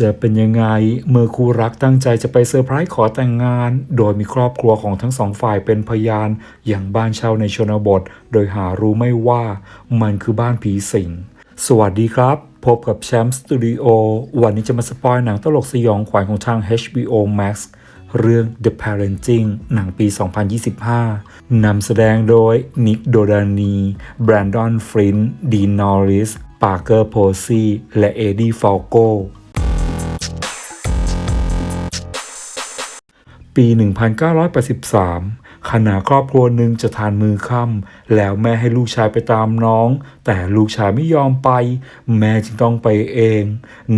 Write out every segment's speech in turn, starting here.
จะเป็นยังไง เมื่อคู่รักตั้งใจจะไปเซอร์ไพรส์ขอแต่งงาน โดยมีครอบครัวของทั้งสองฝ่ายเป็นพยาน อย่างบ้านเช่าในชนบท โดยหารู้ไม่ว่ามันคือบ้านผีสิง สวัสดีครับ พบกับแชมป์สตูดิโอวันนี้จะมาสปอยหนังตลกสยองขวัญของทาง HBO Max เรื่อง The Parenting หนังปี 2025 นำแสดงโดยนิกโดดานี แบรนดอนฟรินดีนอริส ปาร์เกอร์โพซีและเอดี้ฟอลโก 1983 ขณะครอบครัวหนึ่งจะทานมือค่ำแล้วแม่ให้ลูกชายไปตามน้อง แต่ลูกชายไม่ยอมไป แม่จึงต้องไปเอง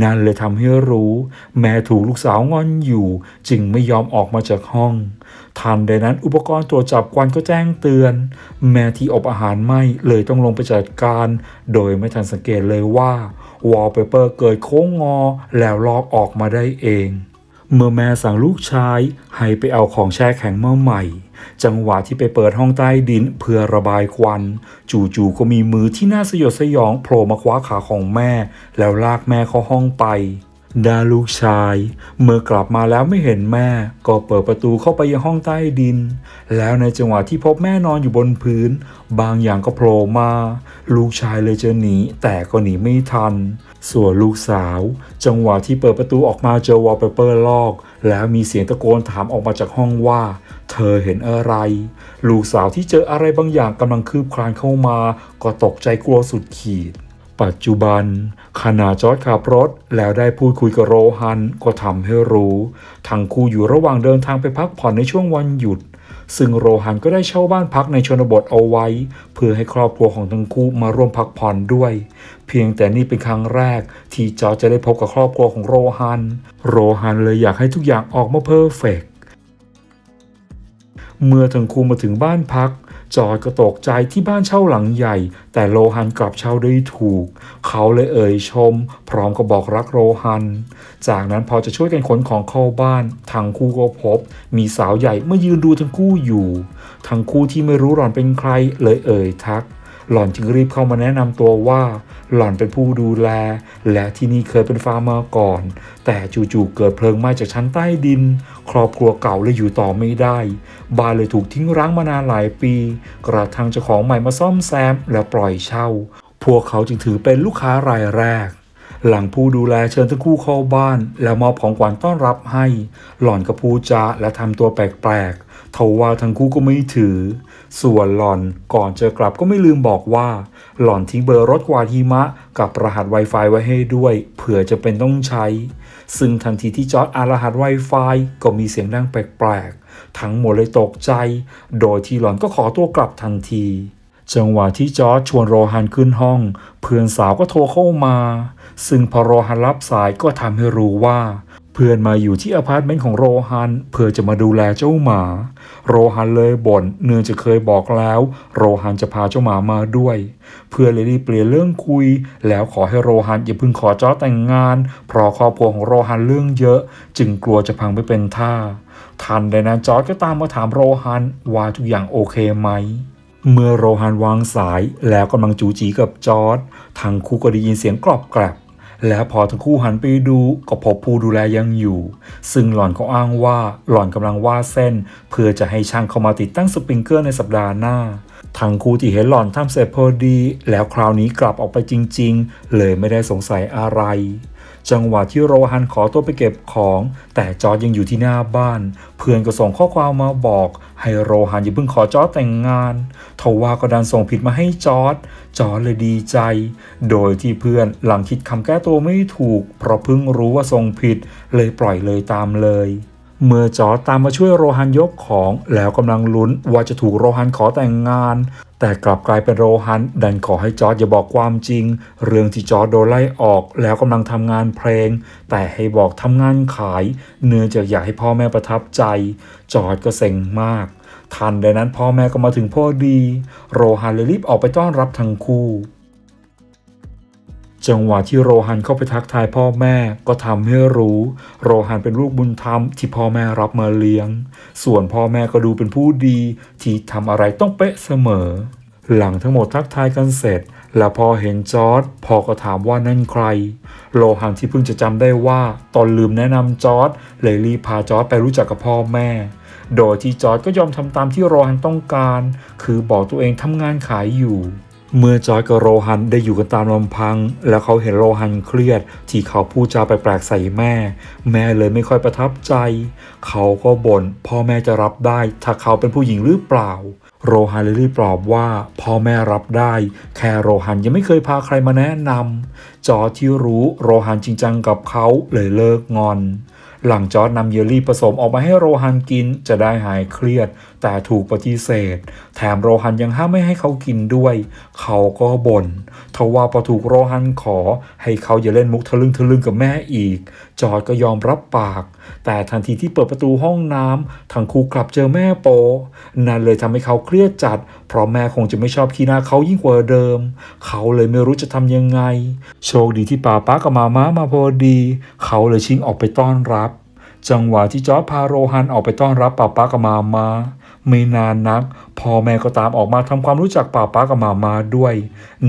นั่นเลยทำให้รู้ แม่ถูกลูกสาวงอนอยู่ จึงไม่ยอมออกมาจากห้องทันใดนั้นอุปกรณ์ตรวจจับควันก็แจ้งเตือน แม่ที่อบอาหารไหม้เลยต้องลงไปจัดการ โดยไม่ทันสังเกตเลยว่าวอลเปเปอร์เกิดโค้งงอแล้วลอกออกมาได้เอง เมื่อแม่สั่งลูกชายให้ไปเอาของแช่แข็งมาใหม่ จังหวะที่ไปเปิดห้องใต้ดินเพื่อระบายควัน จู่ๆก็มีมือที่น่าสยดสยองโผล่มาคว้าขาของแม่ แล้วลากแม่เข้าห้องไปด้าลูกชาย เมื่อกลับมาแล้วไม่เห็นแม่ ก็เปิดประตูเข้าไปยังห้องใต้ดิน แล้วในจังหวะที่พบแม่นอนอยู่บนพื้น บางอย่างก็โผล่มา ลูกชายเลยจะหนีแต่ก็หนีไม่ทัน ส่วนลูกสาว จังหวะที่เปิดประตูออกมาเจอวอลเปเปอร์ลอก แล้วมีเสียงตะโกนถามออกมาจากห้องว่า เธอเห็นอะไร ลูกสาวที่เจออะไรบางอย่างกำลังคืบคลานเข้ามา ก็ตกใจกลัวสุดขีด ปัจจุบัน ขณะจอร์ดขับรถแล้วได้พูดคุยกับโรฮันก็ทำให้รู้ ทั้งคู่อยู่ระหว่างเดินทางไปพักผ่อนในช่วงวันหยุด ซึ่งโรฮันก็ได้เช่าบ้านพักในชนบทเอาไว้ เพื่อให้ครอบครัวของทั้งคู่มาร่วมพักผ่อนด้วย เพียงแต่นี่เป็นครั้งแรกที่จอจจะได้พบกับครอบครัวของโรฮัน โรฮันเลยอยากให้ทุกอย่างออกมาเพอร์เฟกต์เมื่อทั้งคู่มาถึงบ้านพัก จอร์ดก็ตกใจที่บ้านเช่าหลังใหญ่ แต่โลฮันกลับเช่าได้ถูก เขาเลยเอ่ยชม พร้อมกับบอกรักโลฮัน จากนั้นพอจะช่วยกันขนของเข้าบ้านทั้งคู่ก็พบ มีสาวใหญ่มายืนดูทั้งคู่อยู่ ทั้งคู่ที่ไม่รู้หล่อนเป็นใครเลยเอ่ยทัก หล่อนจึงรีบเข้ามาแนะนำตัวว่าหล่อนเป็นผู้ดูแล และที่นี่เคยเป็นฟาร์มมาก่อน แต่จู่ๆเกิดเพลิงไหม้จากชั้นใต้ดิน ครอบครัวเก่าเลยอยู่ต่อไม่ได้ บ้านเลยถูกทิ้งร้างมานานหลายปี กระทั่งเจ้าของใหม่มาซ่อมแซมและปล่อยเช่า พวกเขาจึงถือเป็นลูกค้ารายแรกหลังผู้ดูแลเชิญทั้งคู่เข้าบ้าน แล้วมอบของขวัญต้อนรับให้ หล่อนก็พูดจาและทำตัวแปลกๆทว่าทั้งคู่ก็ไม่ถือ ส่วนหล่อนก่อนจะกลับก็ไม่ลืมบอกว่า หล่อนทิ้งเบอร์รถกวาดหิมะ กับรหัส Wi-Fi ไว้ให้ด้วย เผื่อจะเป็นต้องใช้ ซึ่งทันทีที่จอร์ดอ่านรหัส Wi-Fi ก็มีเสียงดังแปลกๆ ทั้งหมดเลยตกใจ โดยที่หล่อนก็ขอตัวกลับทันที จังหวะที่จอร์จชวนโรฮันขึ้นห้อง เพื่อนสาวก็โทรเข้ามา ซึ่งพอโรฮันรับสายก็ทำให้รู้ว่า เพื่อนมาอยู่ที่อพาร์ตเมนต์ของโรฮันเพื่อจะมาดูแลเจ้าหมา โรฮันเลยบ่นเนื่องจากเคยบอกแล้ว โรฮันจะพาเจ้าหมามาด้วย เพื่อนเลยรีบเปลี่ยนเรื่องคุย แล้วขอให้โรฮันอย่าพิ่งขอจอร์จแต่งงาน เพราะครอบครัวของโรฮันเรื่องเยอะ จึงกลัวจะพังไปเป็นท่า ทันใดนั้นจอร์จก็ตามมาถามโรฮันว่าทุกอย่างโอเคไหมเมื่อโรฮันวางสายแล้วกำลังจูจีกับจอร์ดทั้งคู่ก็ได้ยินเสียงกรอบแกรบ แล้วพอทั้งคู่หันไปดูก็พบผู้ดูแลยังอยู่ ซึ่งหล่อนก็อ้างว่าหล่อนกำลังวาดเส้น เพื่อจะให้ช่างเข้ามาติดตั้งสปริงเกอร์ในสัปดาห์หน้าทั้งคู่ที่เห็นหล่อนทำเสร็จพอดี แล้วคราวนี้กลับออกไปจริง ๆ เลยไม่ได้สงสัยอะไร จังหวะที่โรฮันขอตัวไปเก็บของ แต่จอร์จยังอยู่ที่หน้าบ้าน เพื่อนก็ส่งข้อความมาบอก ให้โรฮันอย่าเพิ่งขอจอร์จแต่งงานทว่าก็ดันส่งผิดมาให้จอร์จจอร์จเลยดีใจ โดยที่เพื่อนหลังคิดคำแก้ตัวไม่ถูก เพราะเพิ่งรู้ว่าส่งผิด เลยปล่อยเลยตามเลยเมื่อจอร์จตามมาช่วยโรฮันยกของแล้วกำลังลุ้นว่าจะถูกโรฮันขอแต่งงาน แต่กลับกลายเป็นโรฮันดันขอให้จอร์ดอย่าบอกความจริง เรื่องที่จอร์ดโดนไล่ออกแล้วกำลังทำงานเพลง แต่ให้บอกทำงานขาย เนื่องจากอยากให้พ่อแม่ประทับใจ จอร์ดก็เซ็งมาก ทันใดนั้นพ่อแม่ก็มาถึงพอดี โรฮันเลยรีบออกไปต้อนรับทั้งคู่ จังหวะที่โรฮันเข้าไปทักทายพ่อแม่ก็ทำให้รู้ โรฮันเป็นลูกบุญธรรมที่พ่อแม่รับมาเลี้ยง ส่วนพ่อแม่ก็ดูเป็นผู้ดี ที่ทำอะไรต้องเป๊ะเสมอ หลังทั้งหมดทักทายกันเสร็จ แล้วพอเห็นจอร์ดพ่อก็ถามว่านั่นใคร โลหันที่เพิ่งจะจำได้ว่าตอนลืมแนะนำจอร์ดเลยรีพาจอร์ดไปรู้จักกับพ่อแม่โดยที่จอร์ดก็ยอมทำตามที่โรฮันต้องการ คือบอกตัวเองทำงานขายอยู่ เมื่อจอร์ดกับโรฮันได้อยู่กันตามลำพัง แล้วเขาเห็นโรฮันเครียด ที่เขาพูดจาแปลกๆใส่แม่ แม่เลยไม่ค่อยประทับใจ เขาก็บ่นพ่อแม่จะรับได้ ถ้าเขาเป็นผู้หญิงหรือเปล่า โรฮันเลยรีบปลอบว่าพ่อแม่รับได้ แค่โรฮันยังไม่เคยพาใครมาแนะนำจอที่รู้โรฮันจริงจังกับเขาเลยเลิกงอนหลังจอร์ดนำเยลลี่ผสมออกมาให้โรฮันกินจะได้หายเครียด แต่ถูกปฏิเสธ แถมโรฮันยังห้ามไม่ให้เขากินด้วย เขาก็บน่นทว่าพอถูกโรฮันขอ ให้เขาอย่าเล่นมุกทะลึ่งทะลึ่งกับแม่อีก จอร์ดก็ยอมรับปาก แต่ทันทีที่เปิดประตูห้องน้ำทั้งคู่กลับเจอแม่โป นั่นเลยทำให้เขาเครียดจัด เพราะแม่คงจะไม่ชอบขี้หน้าเขายิ่งกว่าเดิม เขาเลยไม่รู้จะทำยังไง โชคดีที่ป้าป้ากับมาม่ามาพอดี เขาเลยชิงออกไปต้อนรับจังหวะที่จอร์จพาโรฮันออกไปต้อนรับป้าป้ากับมามา ไม่นานนักพ่อแม่ก็ตามออกมาทำความรู้จักป้าป้ากับมามาด้วย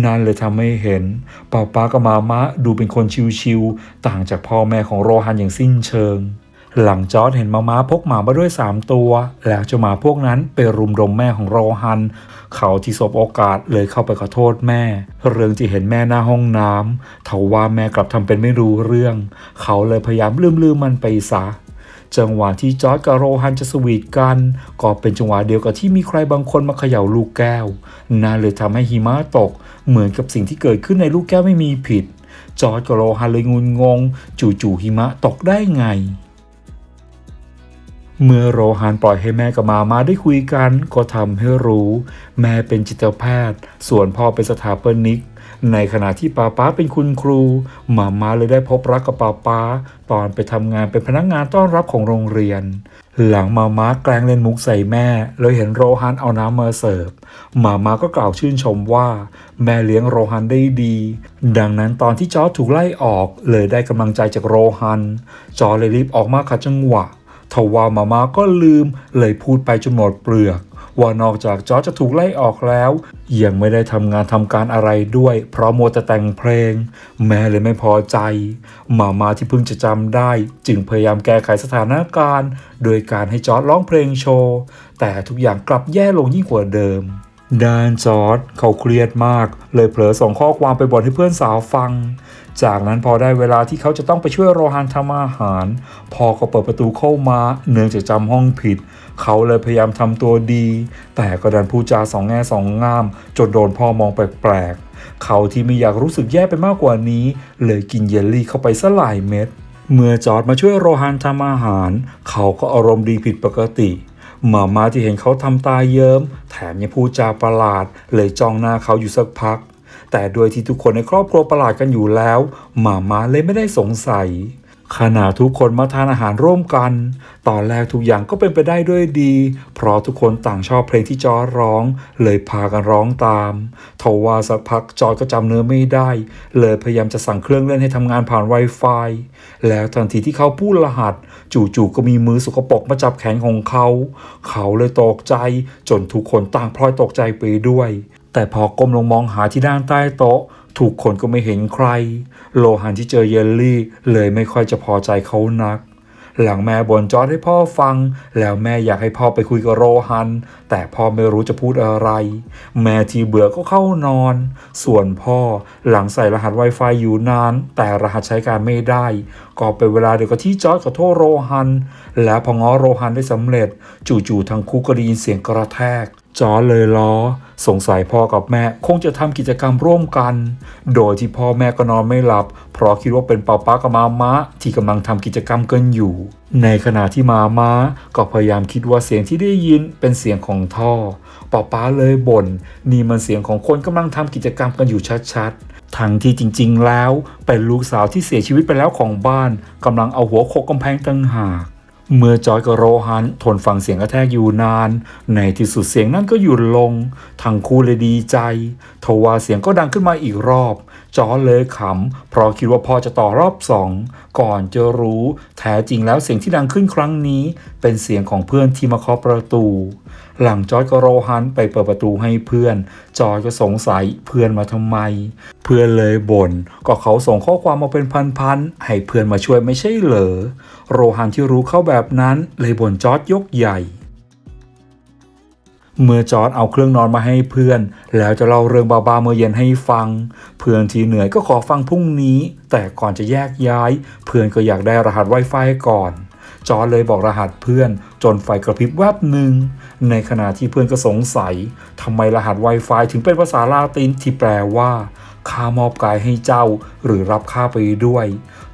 นั่นเลยทำให้เห็นป้าป้ากับมามาดูเป็นคนชิวๆต่างจากพ่อแม่ของโรฮันอย่างสิ้นเชิง หลังจอร์ดเห็นมาม้าพกหมามาด้วย 3 ตัว แล้วจ้าหมาพวกนั้นไปรุมรมแม่ของโรฮัน เขาที่สบโอกาสเลยเข้าไปขอโทษแม่ เรื่องที่เห็นแม่หน้าห้องน้ำทว่าแม่กลับทำเป็นไม่รู้เรื่อง เขาเลยพยายามลืมลืมมันไปซะ จังหวะที่จอร์ดกับโรฮันจะสวีทกัน ก็เป็นจังหวะเดียวกับที่มีใครบางคนมาเขย่าลูกแก้วน่าเลยทำให้หิมะตก เหมือนกับสิ่งที่เกิดขึ้นในลูกแก้วไม่มีผิด จอร์ดกับโรฮันเลยงุนงง จู่ๆหิมะตกได้ไงเมื่อโรฮันปล่อยให้แม่กับมามาได้คุยกัน ก็ทำให้รู้ แม่เป็นจิตแพทย์ ส่วนพ่อเป็นสถาปนิก ในขณะที่ป้าป้าเป็นคุณครูมามาเลยได้พบรักกับป้าป้า ตอนไปทำงานเป็นพนักงานต้อนรับของโรงเรียน หลังมามาแกล้งเล่นมุกใส่แม่ เลยเห็นโรฮันเอาน้ำมาเสิร์ฟมามาก็กล่าวชื่นชมว่า แม่เลี้ยงโรฮันได้ดี ดังนั้นตอนที่จอถูกไล่ออกเลยได้กำลังใจจากโรฮัน จอเลยรีบออกมาขัดจังหวะทว่ามามาก็ลืมเลยพูดไปจนหมดเปลือก ว่านอกจากจอร์จจะถูกไล่ออกแล้ว ยังไม่ได้ทำงานทำการอะไรด้วย เพราะมัวแต่แต่งเพลง แม่เลยไม่พอใจ มามาที่เพิ่งจะจำได้ จึงพยายามแก้ไขสถานการณ์ โดยการให้จอร์จร้องเพลงโชว์ แต่ทุกอย่างกลับแย่ลงยิ่งกว่าเดิมด้านจอร์ดเขาเครียดมาก เลยเผลอส่งข้อความไปบ่นให้เพื่อนสาวฟัง จากนั้นพอได้เวลาที่เขาจะต้องไปช่วยโรฮันทำอาหารพ่อก็เปิดประตูเข้ามา เนื่องจากจำห้องผิด เขาเลยพยายามทำตัวดี แต่ก็ดันพูดจาสองแง่สองงาม จนโดนพ่อมองแปลกๆ เขาที่ไม่อยากรู้สึกแย่ไปมากกว่านี้ เลยกินเยลลี่เข้าไปซะหลายเม็ด เมื่อจอร์ดมาช่วยโรฮันทำอาหาร เขาก็อารมณ์ดีผิดปกติหมามาที่เห็นเขาทำตาเยิม้ม แถมยังพูดจาประหลาด เลยจ้องหน้าเขาอยู่สักพัก แต่โดยที่ทุกคนในครอบครัวประหลาดกันอยู่แล้วหมามาเลยไม่ได้สงสัย ขณะทุกคนมาทานอาหารร่วมกัน ตอนแรกทุกอย่างก็เป็นไปได้ด้วยดี เพราะทุกคนต่างชอบเพลงที่จอร์ร้อง เลยพากันร้องตามทว่าสักพักจอร์ก็จำเนื้อไม่ได้ เลยพยายามจะสั่งเครื่องเล่นให้ทำงานผ่าน Wi-Fi แล้วทันทีที่เขาพูดรหัส จู่ๆก็มีมือสกปรกมาจับแขนของเขา เขาเลยตกใจจนทุกคนต่างพลอยตกใจไปด้วย แต่พอก้มลงมองหาที่ด้านใต้โต๊ะ ทุกคนก็ไม่เห็นใคร โลหันที่เจอเยลลี่เลยไม่ค่อยจะพอใจเขานัก หลังแม่บ่นจอร์ดให้พ่อฟัง แล้วแม่อยากให้พ่อไปคุยกับโรฮัน แต่พ่อไม่รู้จะพูดอะไร แม่ที่เบื่อก็เข้านอน ส่วนพ่อหลังใส่รหัส Wi-Fi อยู่นาน แต่รหัสใช้การไม่ได้ ก็เป็นเวลาเดียวกับที่จอร์ดขอโทษโรฮัน และพอง้อโรฮันได้สำเร็จ จู่ๆทั้งคู่ก็ได้ยินเสียงกระแทก จอเลยล้อ สงสัยพ่อกับแม่คงจะทำกิจกรรมร่วมกัน โดยที่พ่อแม่ก็นอนไม่หลับ เพราะคิดว่าเป็นป้าป้ากับมามะ ที่กำลังทำกิจกรรมกันอยู่ ในขณะที่มามาก็พยายามคิดว่าเสียงที่ได้ยินเป็นเสียงของท่อป้าป้าเลยบน่นนี่มันเสียงของคนกำลังทำกิจกรรมกันอยู่ชัดๆ ทั้งที่จริง ๆ แล้วเป็นลูกสาวที่เสียชีวิตไปแล้วของบ้านกำลังเอาหัวโขกกำแพงตั้งหาก เมื่อจอยกับโรฮันทนฟังเสียงกระแทกอยู่นาน ในที่สุดเสียงนั่นก็หยุดลง ทั้งคู่เลยดีใจทว่าเสียงก็ดังขึ้นมาอีกรอบ จอยเลยขำ เพราะคิดว่าพ่อจะต่อรอบสอง ก่อนจะรู้ แท้จริงแล้วเสียงที่ดังขึ้นครั้งนี้ เป็นเสียงของเพื่อนที่มาเคาะประตู หลังจอร์จกับโรฮันไปเปิดประตูให้เพื่อน จอร์จก็สงสัยเพื่อนมาทำไม เพื่อนเลยบ่นก็เขาส่งข้อความมาเป็นพันๆให้เพื่อนมาช่วยไม่ใช่เหรอโรฮันที่รู้เข้าแบบนั้นเลยบ่นจอร์จยกใหญ่เมื่อจอร์ดเอาเครื่องนอนมาให้เพื่อน แล้วจะเล่าเรื่องบ้าๆเมื่อเย็นให้ฟัง เพื่อนที่เหนื่อยก็ขอฟังพรุ่งนี้ แต่ก่อนจะแยกย้าย เพื่อนก็อยากได้รหัส Wi-Fi ก่อน จอร์ดเลยบอกรหัสเพื่อน จนไฟกระพริบแวบหนึ่ง ในขณะที่เพื่อนก็สงสัยทำไมรหัส Wi-Fi ถึงเป็นภาษาลาตินที่แปลว่าข้ามอบกายให้เจ้าหรือรับข้าไปด้วย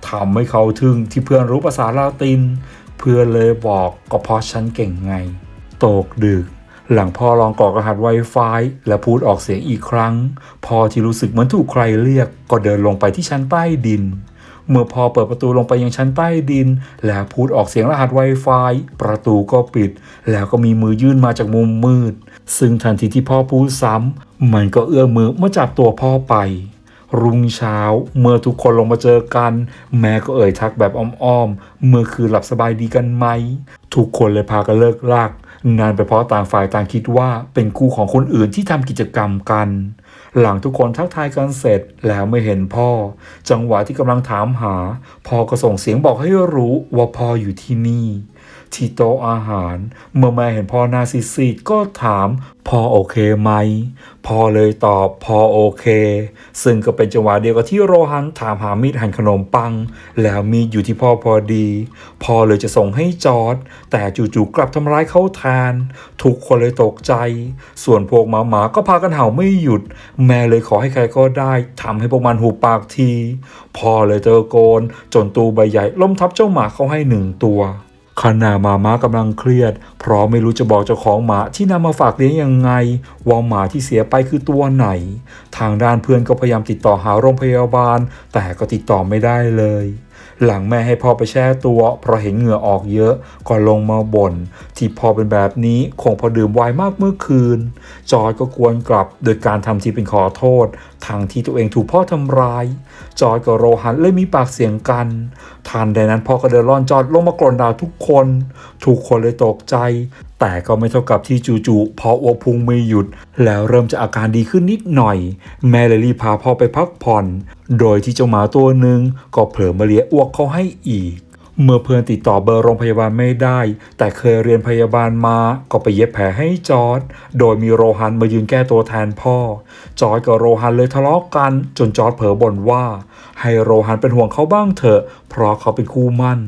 ทำให้เขาทึ่งที่เพื่อนรู้ภาษาลาติน เพื่อนเลยบอกก็เพราะฉันเก่งไง ตกดึก หลังพ่อลองกรอกรหัส Wi-Fi และพูดออกเสียงอีกครั้ง พอที่รู้สึกเหมือนถูกใครเรียกก็เดินลงไปที่ชั้นใต้ดิน เมื่อพอเปิดประตูลงไปยังชั้นใต้ดิน แล้วพูดออกเสียงรหัส Wi-Fi ประตูก็ปิด แล้วก็มีมือยื่นมาจากมุมมืด ซึ่งทันทีที่พ่อพูดซ้ำ มันก็เอื้อมมือมาจับตัวพ่อไป รุ่งเช้าเมื่อทุกคนลงมาเจอกัน แม่ก็เอ่ยทักแบบอ้อมๆ เมื่อคืนหลับสบายดีกันไหม ทุกคนเลยพากันเลิกลากนานไปเพราะต่างฝ่ายต่างคิดว่าเป็นคู่ของคนอื่นที่ทำกิจกรรมกัน หลังทุกคนทักทายกันเสร็จแล้วไม่เห็นพ่อ จังหวะที่กำลังถามหา พ่อก็ส่งเสียงบอกให้รู้ว่าพ่ออยู่ที่นี่ ที่โต๊ะอาหาร เมื่อแม่เห็นพ่อหน้าซีดๆก็ถามพ่อโอเคไหมพ่อเลยตอบพ่อโอเค ซึ่งก็เป็นจังหวะเดียวกับที่โรฮันถามหามีดหั่นขนมปัง แล้วมีดอยู่ที่พ่อพอดี พ่อเลยจะส่งให้จอร์ดแต่จู่ๆกลับทำร้ายเขาแทนทุกคนเลยตกใจ ส่วนพวกหมาหมาก็พากันเห่าไม่หยุด แม่เลยขอให้ใครก็ได้ทำให้พวกมันหูปากที พ่อเลยเตะโกนจนตูใบใหญ่ล้มทับเจ้าหมาเขาให้หนึ่งตัว ขณะหมาม้ากำลังเครียด เพราะไม่รู้จะบอกเจ้าของหมาที่นำมาฝากเลี้ยงยังไง ว่าหมาที่เสียไปคือตัวไหน ทางด้านเพื่อนก็พยายามติดต่อหาโรงพยาบาล แต่ก็ติดต่อไม่ได้เลย หลังแม่ให้พ่อไปแช่ตัวเพราะเห็นเหงื่อออกเยอะก็ลงมาบ่นที่พอเป็นแบบนี้คงพอดื่มไวน์มากเมื่อคืน จอร์ดก็กวนกลับโดยการทำทีเป็นขอโทษทางที่ตัวเองถูกพ่อทำร้าย จอร์ดกับโรฮันเลยมีปากเสียงกันทันใดนั้นพ่อก็เดินล่อนจอร์ดลงมากรนด่าทุกคน ทุกคนเลยตกใจ แต่ก็ไม่เท่ากับที่จู่ๆพออ้วกพุงไม่หยุด แล้วเริ่มจะอาการดีขึ้นนิดหน่อย แม่เลยรีบพาพ่อไปพักผ่อน โดยที่เจ้าหมาตัวหนึ่งก็เผลอมาเลียอ้วกเขาให้อีก เมื่อเพื่อนติดต่อเบอร์โรงพยาบาลไม่ได้ แต่เคยเรียนพยาบาลมาก็ไปเย็บแผลให้จอร์ดโดยมีโรฮันมายืนแก้ตัวแทนพ่อ จอร์ดกับโรฮันเลยทะเลาะกันจนจอร์ดเผลอบ่นว่า ให้โรฮันเป็นห่วงเขาบ้างเถอะ เพราะเขาเป็นคู่มั่น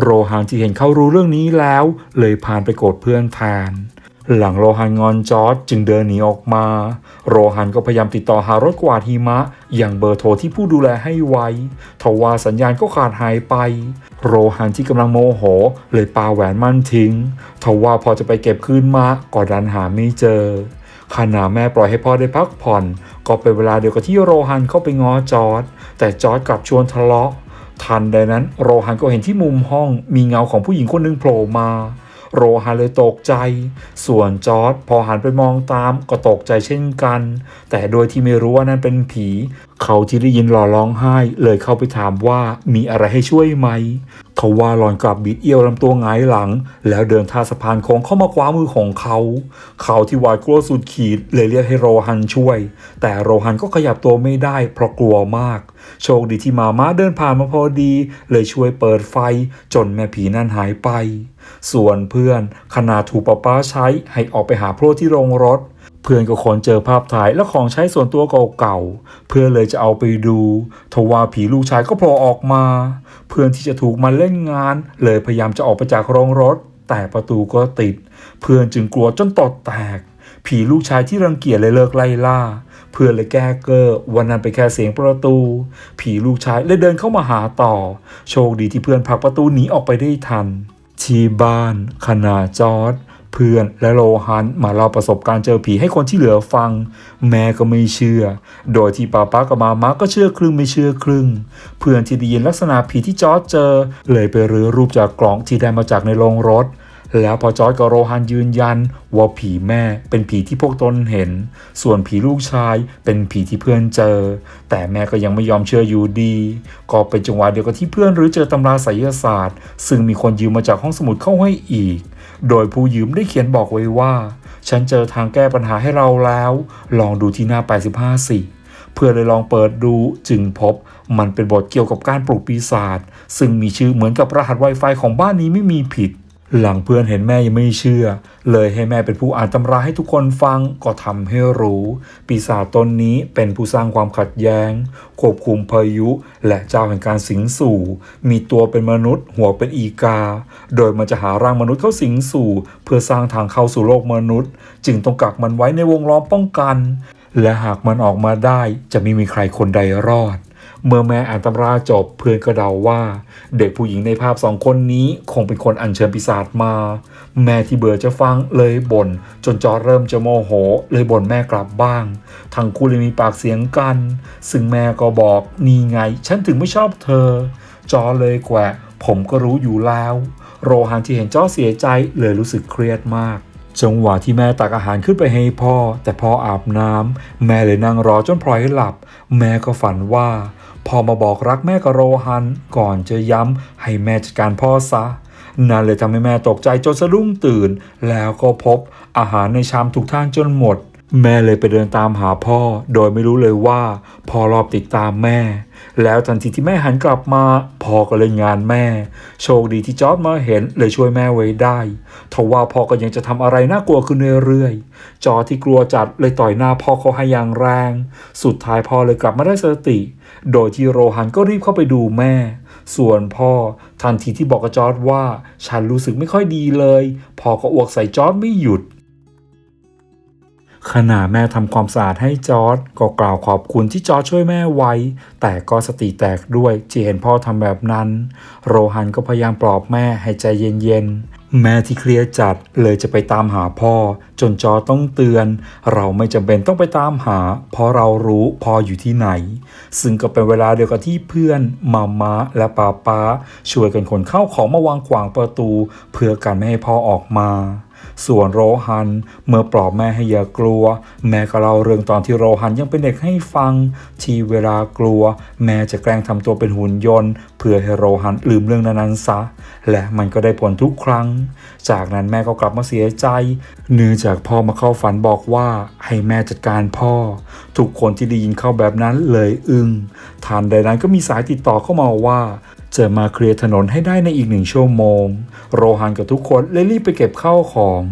โรฮันที่เห็นเขารู้เรื่องนี้แล้ว เลยพานไปโกรธเพื่อนแทน หลังโรฮันงอนจอร์ดจึงเดินหนีออกมา โรฮันก็พยายามติดต่อหารถกวาดหิมะ อย่างเบอร์โทรที่ผู้ดูแลให้ไว้ทว่าสัญญาณก็ขาดหายไป โรฮันที่กำลังโมโห เลยปาแหวนมั่นทิ้งทว่าพอจะไปเก็บคืนมาก็ดันหาไม่เจอขณะแม่ปล่อยให้พ่อได้พักผ่อน ก็เป็นเวลาเดียวกับที่โรฮันเข้าไปง้อจอร์ดแต่จอร์ดกลับชวนทะเลาะทันใดนั้นโรฮันก็เห็นที่มุมห้องมีเงาของผู้หญิงคนหนึ่งโผล่มา โรฮันเลยตกใจ ส่วนจอร์ดพอหันไปมองตามก็ตกใจเช่นกัน แต่โดยที่ไม่รู้ว่านั่นเป็นผี เขาที่ได้ยินหล่อร้องไห้ เลยเข้าไปถามว่ามีอะไรให้ช่วยไหมทว่าหลอนกลับบิดเอี้ยวลำตัวงายหลัง แล้วเดินท่าสะพานโค้งเข้ามาคว้ามือของเขา เขาที่หวาดกลัวสุดขีดเลยเรียกให้โรฮันช่วย แต่โรฮันก็ขยับตัวไม่ได้เพราะกลัวมาก โชคดีที่มาม่าเดินผ่านมาพอดี เลยช่วยเปิดไฟจนแม่ผีนั่นหายไป ส่วนเพื่อนขณะถูกป้าป้าใช้ให้ออกไปหาพรวดที่โรงรถ เพื่อนก็คนเจอภาพถ่ายและของใช้ส่วนตัวเก่าๆเพื่อนเลยจะเอาไปดูทว่าผีลูกชายก็โผล่ออกมา เพื่อนที่จะถูกมันเล่นงาน เลยพยายามจะออกไปจากโรงรถ แต่ประตูก็ติด เพื่อนจึงกลัวจนตดแตก ผีลูกชายที่รังเกียจเลยเลิกไล่ล่าเพื่อนเลยแก้เกอร์วันนั้นไปแค่เสียงประตู ผีลูกชายเลยเดินเข้ามาหาต่อ โชคดีที่เพื่อนผลักประตูหนีออกไปได้ทัน ที่บ้านขณาจอร์ดเพื่อนและโลฮันมาเล่าประสบการณ์เจอผีให้คนที่เหลือฟัง แม่ก็ไม่เชื่อ โดยที่ป้าป้ากับมาม่าก็เชื่อครึ่งไม่เชื่อครึ่ง เพื่อนที่ได้ยินลักษณะผีที่จอร์ดเจอ เลยไปรื้อรูปจากกล่องที่ได้มาจากในโรงรถ แล้วพอจอร์ดกับโรฮันยืนยันว่าผีแม่เป็นผีที่พวกตนเห็น ส่วนผีลูกชายเป็นผีที่เพื่อนเจอ แต่แม่ก็ยังไม่ยอมเชื่ออยู่ดี ก็เป็นจังหวะเดียวกับที่เพื่อนหรือเจอตำราไสยศาสตร์ ซึ่งมีคนยืมมาจากห้องสมุดเข้าให้อีก โดยผู้ยืมได้เขียนบอกไว้ว่า ฉันเจอทางแก้ปัญหาให้เราแล้ว ลองดูที่หน้า 85 สิเพื่อเลยลองเปิดดูจึงพบมันเป็นบทเกี่ยวกับการปลูกปีศาจซึ่งมีชื่อเหมือนกับรหัส Wi-Fi ของบ้านนี้ไม่มีผิด หลังเพื่อนเห็นแม่ยังไม่เชื่อ เลยให้แม่เป็นผู้อ่านตำราให้ทุกคนฟังก็ทำให้รู้ ปีศาจตนนี้เป็นผู้สร้างความขัดแย้ง ควบคุมพายุ และเจ้าแห่งการสิงสู่ มีตัวเป็นมนุษย์ หัวเป็นอีกา โดยมันจะหาร่างมนุษย์เข้าสิงสู่ เพื่อสร้างทางเข้าสู่โลกมนุษย์ จึงต้องกักมันไว้ในวงล้อมป้องกัน และหากมันออกมาได้จะไม่มีใครคนใดรอด เมื่อแม่อ่านตำราจบเพื่อนก็เดาว่า เด็กผู้หญิงในภาพสองคนนี้คงเป็นคนอัญเชิญปีศาจมา แม่ที่เบื่อจะฟังเลยบ่นจนจอเริ่มจะโมโห เลยบ่นแม่กลับบ้าง ทั้งคู่เลยมีปากเสียงกัน ซึ่งแม่ก็บอกนี่ไง ฉันถึงไม่ชอบเธอ จอเลยแกวะผมก็รู้อยู่แล้ว โรฮันที่เห็นจอเสียใจเลยรู้สึกเครียดมากจังหวะที่แม่ตักอาหารขึ้นไปให้พ่อ แต่พ่ออาบน้ำแม่เลยนั่งรอจนพลอยหลับ แม่ก็ฝันว่า พ่อมาบอกรักแม่กับโรฮัน ก่อนจะย้ำให้แม่จัดการพ่อซะนั่นเลยทำให้แม่ตกใจจนสะดุ้งตื่น แล้วก็พบอาหารในชามถูกทางจนหมด แม่เลยไปเดินตามหาพ่อ โดยไม่รู้เลยว่าพ่อรอบติดตามแม่ แล้วทันทีที่แม่หันกลับมาพ่อก็เลยงานแม่ โชคดีที่จอร์ดมาเห็นเลยช่วยแม่ไว้ได้ทว่าพ่อก็ยังจะทำอะไรน่ากลัวขึ้นเรื่อยๆจอร์จที่กลัวจัดเลยต่อยหน้าพ่อเขาให้อย่างแรง สุดท้ายพ่อเลยกลับมาได้สติ โดยที่โรฮันก็รีบเข้าไปดูแม่ ส่วนพ่อทันทีที่บอกกับจอร์ดว่าฉันรู้สึกไม่ค่อยดีเลย พ่อก็อวกใส่จอร์ดไม่หยุดขณะแม่ทำความสะอาดให้จอร์ดก็กล่าวขอบคุณที่จอร์ดช่วยแม่ไว้ แต่ก็สติแตกด้วยที่เห็นพ่อทำแบบนั้น โรฮันก็พยายามปลอบแม่ให้ใจเย็นๆ แม่ที่เครียดจัดเลยจะไปตามหาพ่อ จนจอต้องเตือน เราไม่จำเป็นต้องไปตามหา เพราะเรารู้พ่ออยู่ที่ไหน ซึ่งก็เป็นเวลาเดียวกับที่เพื่อนมามาและป้าป้าช่วยกันขนเข้าของมาวางขวางประตู เพื่อกันไม่ให้พ่อออกมา ส่วนโรฮัน เมื่อปลอบแม่ให้อย่ากลัว แม่ก็เล่าเรื่องตอนที่โรฮันยังเป็นเด็กให้ฟัง ที่เวลากลัว แม่จะแกล้งทำตัวเป็นหุ่นยนต์ เพื่อให้โรฮันลืมเรื่องนั้นๆซะ และมันก็ได้ผลทุกครั้ง จากนั้นแม่ก็กลับมาเสียใจ เนื่องจากพ่อมาเข้าฝันบอกว่าให้แม่จัดการพ่อ ทุกคนที่ได้ยินเข้าแบบนั้นเลยอึง้งทันใดนั้นก็มีสายติดต่อเข้ามาว่า จะมาเคลียร์ถนนให้ได้ในอีกหนึ่งชั่วโมง โรฮันกับทุกคนเลยรีบไปเก็บข้าวของ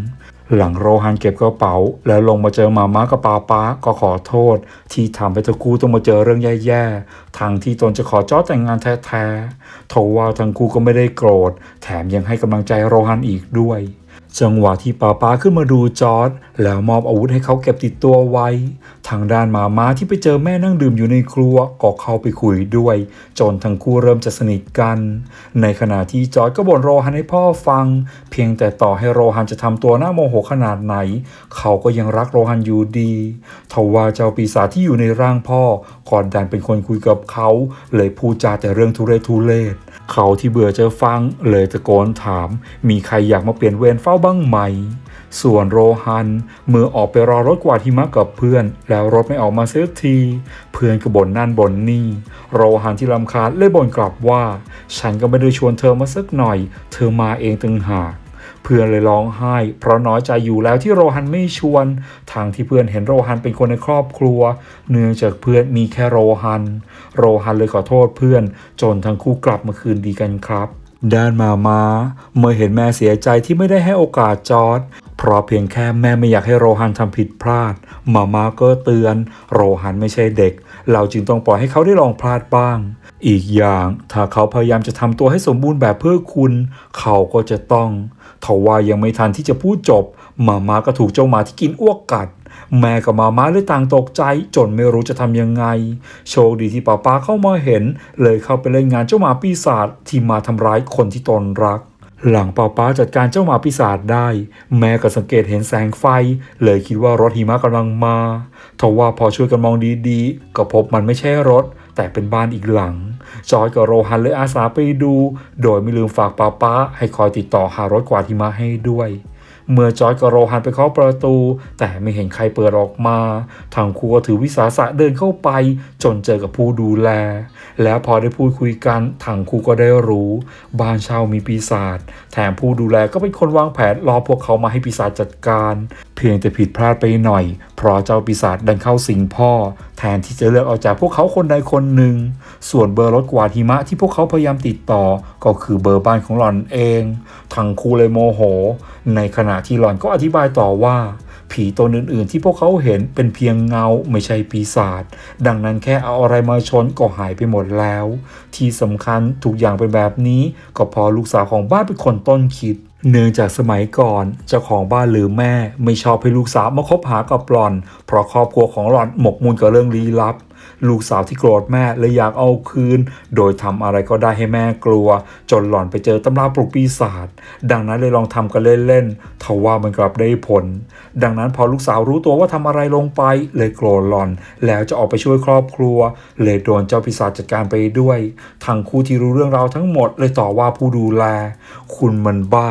หลังโรฮันเก็บกระเป๋า แล้วลงมาเจอมาม่ากับปาป้าก็ขอโทษ ที่ทำให้ทั้งคู่ต้องมาเจอเรื่องแย่ๆทางที่ตนจะขอจอแต่งงานแท้ๆทว่าทั้งคู่ก็ไม่ได้โกรธ แถมยังให้กำลังใจโรฮันอีกด้วย จังหวะที่ป้าป้าขึ้นมาดูจอร์ดแล้วมอบอาวุธให้เขาเก็บติดตัวไว้ ทางด้านมาม้าที่ไปเจอแม่นั่งดื่มอยู่ในครัวก็เข้าไปคุยด้วย จนทั้งคู่เริ่มจะสนิทกัน ในขณะที่จอร์ดก็บ่นโรฮันให้พ่อฟัง เพียงแต่ต่อให้โรฮันจะทำตัวหน้าโมโหขนาดไหน เขาก็ยังรักโรฮันอยู่ดีทว่าเจ้าปีศาจที่อยู่ในร่างพ่อก่อนดันเป็นคนคุยกับเขา เลยพูดจาแต่เรื่องทุเรศทุเลศ เขาที่เบื่อเจอฟังเลยตะโกนถาม มีใครอยากมาเปลี่ยนเวรเฝ้าบ้างไหม ส่วนโรฮันเมื่อออกไปรอรถกวาดหิมะกับเพื่อน แล้วรถไม่ออกมาเสียที เพื่อนก็บ่นนั่นบ่นนี่ โรฮันที่ลำคาญเลยบ่นกลับว่า ฉันก็ไม่ได้ชวนเธอมาสักหน่อย เธอมาเองตึงหาก พื่อนเลยร้องไห้ เพราะน้อยใจอยู่แล้วที่โรฮันไม่ชวน ทางที่เพื่อนเห็นโรฮันเป็นคนในครอบครัว เนื่องจากเพื่อนมีแค่โรฮัน โรฮันเลยขอโทษเพื่อน จนทั้งคู่กลับมาคืนดีกันครับด้านมามาเมื่อเห็นแม่เสียใจที่ไม่ได้ให้โอกาสจอร์ดเพราะเพียงแค่แม่ไม่อยากให้โรฮันทำผิดพลาด มามาก็เตือน โรฮันไม่ใช่เด็ก เราจึงต้องปล่อยให้เขาได้ลองพลาดบ้าง อีกอย่างถ้าเขาพยายามจะทำตัวให้สมบูรณ์แบบเพื่อคุณ เขาก็จะต้อง ทว่ายังไม่ทันที่จะพูดจบมามาก็ถูกเจ้าหมาที่กินอ้วกกัด แม่กับมาม่าเลยต่างตกใจ จนไม่รู้จะทำยังไง โชคดีที่ป้าป้าเข้ามาเห็น เลยเข้าไปเล่นงานเจ้าหมาปีศาจที่มาทำร้ายคนที่ตนรัก หลังป้าป้าจัดการเจ้าหมาปีศาจได้ แม่ก็สังเกตเห็นแสงไฟ เลยคิดว่ารถหิมะกำลังมาทว่าพอช่วยกันมองดีๆ ก็พบมันไม่ใช่รถ แต่เป็นบ้านอีกหลัง จอยกับโรฮันเลยอาสาไปดู โดยไม่ลืมฝากป้าป้าให้คอยติดต่อหารถกวาดหิมะให้ด้วย เมื่อจอยกับโรฮันไปเคาะประตู แต่ไม่เห็นใครเปิดออกมาทางครูก็ถือวิสาสะเดินเข้าไป จนเจอกับผู้ดูแล แล้วพอได้พูดคุยกันทางครูก็ได้รู้ บ้านเช่ามีปีศาจแถมผู้ดูแลก็เป็นคนวางแผนรอพวกเขามาให้ปีศาจจัดการ เพียงแต่ผิดพลาดไปหน่อย เพราะเจ้าปีศาจดันเข้าสิงพ่อ แทนที่จะเลือกเอาจากพวกเขาคนใดคนหนึ่ง ส่วนเบอร์รถกวาดหิมะที่พวกเขาพยายามติดต่อ ก็คือเบอร์บ้านของหล่อนเองทังคูเลยโมโห ในขณะที่หล่อนก็อธิบายต่อว่า ผีตนอื่นๆ ที่พวกเขาเห็นเป็นเพียงเงาไม่ใช่ปีศาจดังนั้นแค่เอาอะไรมาชนก็หายไปหมดแล้ว ที่สำคัญทุกอย่างเป็นแบบนี้ ก็เพอลูกสาวของบ้านเป็นคนต้นคิดเนื่องจากสมัยก่อนเจ้าของบ้านหรือแม่ ไม่ชอบให้ลูกสาวมาคบหากับหล่อน เพราะครอบครัวของหล่อนหมกมุ่นกับเรื่องลี้ลับ ลูกสาวที่โกรธแม่เลยอยากเอาคืน โดยทำอะไรก็ได้ให้แม่กลัว จนหล่อนไปเจอตำราปลุกปีศาจดังนั้นเลยลองทำกันเล่นๆทว่ามันกลับได้ผล ดังนั้นพอลูกสาวรู้ตัวว่าทำอะไรลงไป เลยโกรธหล่อน แล้วจะออกไปช่วยครอบครัว เลยโดนเจ้าปีศาจจัดการไปด้วยทั้งคู่ที่รู้เรื่องราวทั้งหมดเลยต่อว่าผู้ดูแล คุณมันบ้า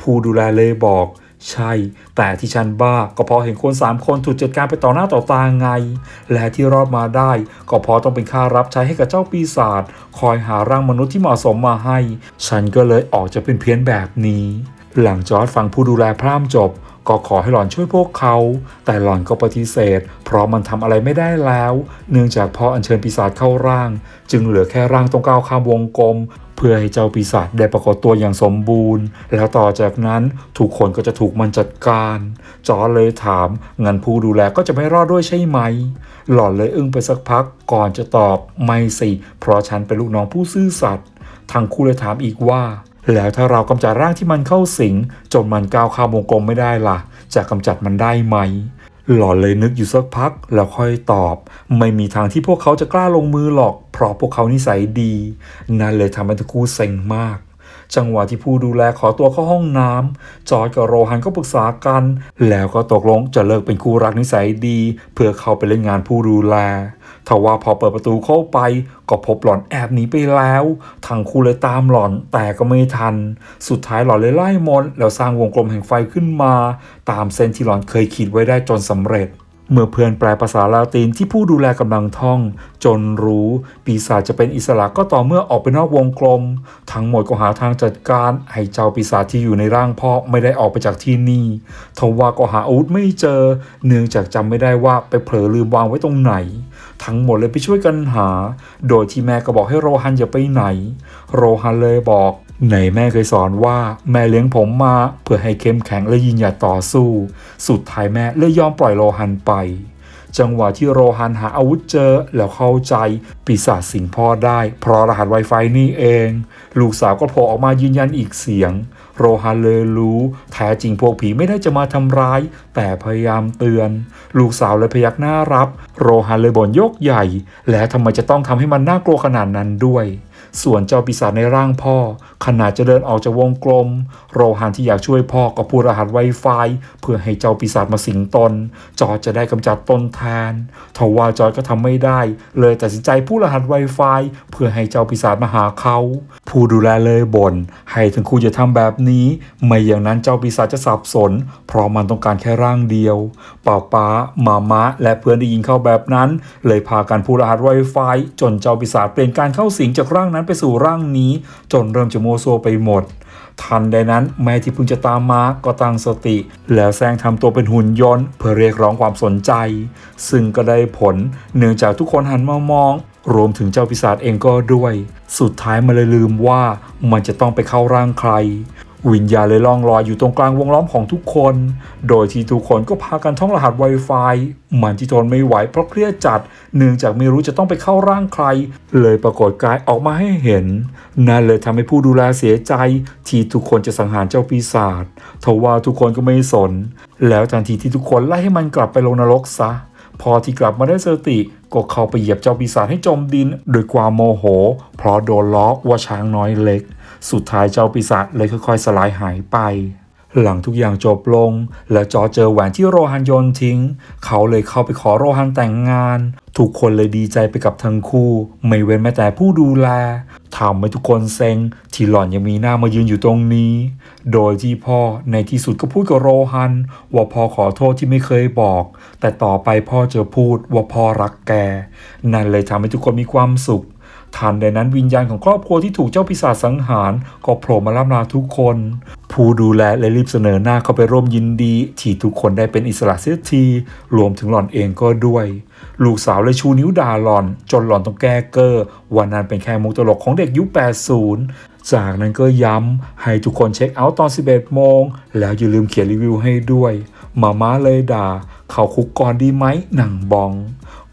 ผู้ดูแลเลยบอก ใช่ แต่ที่ฉันบ้าก็เพราะเห็นคนสามคนถูกจัดการไปต่อหน้าต่อตาไง และที่รอดมาได้ ก็เพราะต้องเป็นค่ารับใช้ให้กับเจ้าปีศาจคอยหาร่างมนุษย์ที่เหมาะสมมาให้ ฉันก็เลยออกจะเป็นเพี้ยนแบบนี้ หลังจอร์ดฟังผู้ดูแลพร่ำจบ ก็ขอให้หล่อนช่วยพวกเขา แต่หล่อนก็ปฏิเสธ เพราะมันทำอะไรไม่ได้แล้ว เนื่องจากพออัญเชิญปีศาจเข้าร่าง จึงเหลือแค่ร่างตรงก้าวข้ามวงกลม เพื่อให้เจ้าปีศาจได้ปรากฏตัวอย่างสมบูรณ์ แล้วต่อจากนั้นทุกคนก็จะถูกมันจัดการ จอร์เลยถามงั้นผู้ดูแลก็จะไม่รอดด้วยใช่ไหม หล่อนเลยอึ้งไปสักพักก่อนจะตอบไม่สิ เพราะฉันเป็นลูกน้องผู้ซื่อสัตย์ทางคู่เลยถามอีกว่า แล้วถ้าเรากำจัดร่างที่มันเข้าสิง จนมันก้าวข้ามวงกลมไม่ได้ล่ะ จะกำจัดมันได้ไหม หล่อนเลยนึกอยู่สักพักแล้วค่อยตอบ ไม่มีทางที่พวกเขาจะกล้าลงมือหรอก เพราะพวกเขานิสัยดี นั่นเลยทำให้ทั้งคู่เซ็งมาก จังหวะที่ผู้ดูแลขอตัวเข้าห้องน้ำจอร์จกับโรฮันก็ปรึกษากัน แล้วก็ตกลงจะเลิกเป็นคู่รักนิสัยดี เพื่อเข้าไปเล่นงานผู้ดูแล ทว่าพอเปิดประตูเข้าไป ก็พบหล่อนแอบหนีไปแล้วทั้งคู่เลยตามหล่อนแต่ก็ไม่ทัน สุดท้ายหล่อนเลยไล่มนแล้วสร้างวงกลมแห่งไฟขึ้นมา ตามเส้นที่หล่อนเคยขีดไว้ได้จนสำเร็จ เมื่อเพื่อนแปลภาษาลาตินที่ผู้ดูแลกำลังท่อง จนรู้ปีศาจจะเป็นอิสระก็ต่อเมื่อออกไปนอกวงกลม ทั้งหมดก็หาทางจัดการ ให้เจ้าปีศาจที่อยู่ในร่างพ่อไม่ได้ออกไปจากที่นี่ทว่าก็หาอาวุธไม่เจอ เนื่องจากจำไม่ได้ว่าไปเผลอลืมวางไว้ตรงไหน ทั้งหมดเลยไปช่วยกันหา โดยที่แม่ก็บอกให้โรฮันอย่าไปไหน โรฮันเลยบอก ไหนแม่เคยสอนว่าแม่เลี้ยงผมมาเพื่อให้เข้มแข็งและยืนหยัดต่อสู้ สุดท้ายแม่เลยยอมปล่อยโรฮันไป จังหวะที่โรฮันหาอาวุธเจอแล้วเข้าใจปีศาจสิงพ่อได้ เพราะรหัส Wi-Fi นี่เอง ลูกสาวก็โผล่ออกมายืนยันอีกเสียง โรฮันเลยรู้ แท้จริงพวกผีไม่ได้จะมาทำร้าย แต่พยายามเตือน ลูกสาวเลยพยักหน้ารับ โรฮันเลยบ่นยกใหญ่ และทำไมจะต้องทำให้มันน่ากลัวขนาดนั้นด้วย ส่วนเจ้าปีศาจในร่างพ่อขนาดจะเดินออกจากวงกลม โรฮันที่อยากช่วยพ่อก็พูดรหัสไวไฟเพื่อให้เจ้าปีศาจมาสิงตน จอจะได้กำจัดตนแทนทว่าจอร์จก็ทำไม่ได้ เลยตัดสินใจพูดรหัสไวไฟเพื่อให้เจ้าปีศาจมาหาเขา ผู้ดูแลเลยบ่นให้ทั้งคู่จะทำแบบนี้ ไม่อย่างนั้นเจ้าปีศาจจะสับสน เพราะมันต้องการแค่ร่างเดียวป้าป้าหมามะและเพื่อนได้ยินเข้าแบบนั้น เลยพากันพูดรหัสไวไฟจนเจ้าปีศาจเปลี่ยนการเข้าสิงจากร่างนั้นไปสู่ร่างนี้ จนเริ่มจะโมโซไปหมด ทันใดนั้นแม่ที่เพิ่งจะตามมาก็ตั้งสติ แล้วแซงทำตัวเป็นหุ่นยนต์เพื่อเรียกร้องความสนใจ ซึ่งก็ได้ผลเนื่องจากทุกคนหันมามอง รวมถึงเจ้าปีศาจเองก็ด้วย สุดท้ายมันเลยลืมว่ามันจะต้องไปเข้าร่างใคร วิญญาณเลยล่องลอยอยู่ตรงกลางวงล้อมของทุกคน โดยที่ทุกคนก็พากันท่องรหัส Wi-Fi มันที่ทนไม่ไหวเพราะเครียดจัด เนื่องจากไม่รู้จะต้องไปเข้าร่างใคร เลยปรากฏกายออกมาให้เห็น นั่นเลยทำให้ผู้ดูแลเสียใจ ที่ทุกคนจะสังหารเจ้าปีศาจทว่าทุกคนก็ไม่สน แล้วทันทีที่ทุกคนไล่ให้มันกลับไปลงนรกซะ พอที่กลับมาได้สติก็เข้าไปเหยียบเจ้าปีศาจให้จมดินด้วยความโมโห เพราะโดนล้อว่าช้างน้อยเล็ก สุดท้ายเจ้าปีศาจเลยค่อยๆ สลายหายไป หลังทุกอย่างจบลง และจอเจอแหวนที่โรฮันโยนทิ้ง เขาเลยเข้าไปขอโรฮันแต่งงาน ทุกคนเลยดีใจไปกับทั้งคู่ ไม่เว้นแม้แต่ผู้ดูแลทำให้ทุกคนเซ็ง ที่หล่อนยังมีหน้ามายืนอยู่ตรงนี้ โดยที่พ่อในที่สุดก็พูดกับโรฮัน ว่าพ่อขอโทษที่ไม่เคยบอก แต่ต่อไปพ่อจะพูดว่าพ่อรักแก นั่นเลยทำให้ทุกคนมีความสุข ทันใดนั้นวิญญาณของครอบครัวที่ถูกเจ้าปีศาจสังหาร ก็โผล่มาล่ำลาทุกคน ผู้ดูแลเลยรีบเสนอหน้าเข้าไปร่วมยินดีที่ทุกคนได้เป็นอิสระเสียที รวมถึงหล่อนเองก็ด้วย ลูกสาวเลยชูนิ้วด่าหล่อน จนหล่อนต้องแก้เกอร์ว่านั้นเป็นแค่มุกตลกของเด็กยุค 80จากนั้นก็ย้ำให้ทุกคนเช็คเอาท์ตอน 11 โมง แล้วอย่าลืมเขียนรีวิวให้ด้วย มาม่าเลยด่า เขาคุกก่อนดีไหมหนังบอง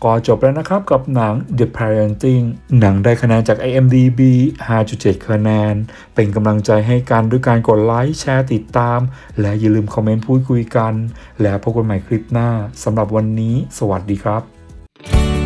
ก็จบแล้วนะครับกับหนัง The Parenting หนังได้คะแนนจาก IMDb 5.7 คะแนน เป็นกำลังใจให้กันด้วยการกดไลค์แชร์ติดตาม และอย่าลืมคอมเมนต์พูดคุยกัน แล้วพบกันใหม่คลิปหน้าสำหรับวันนี้ สวัสดีครับ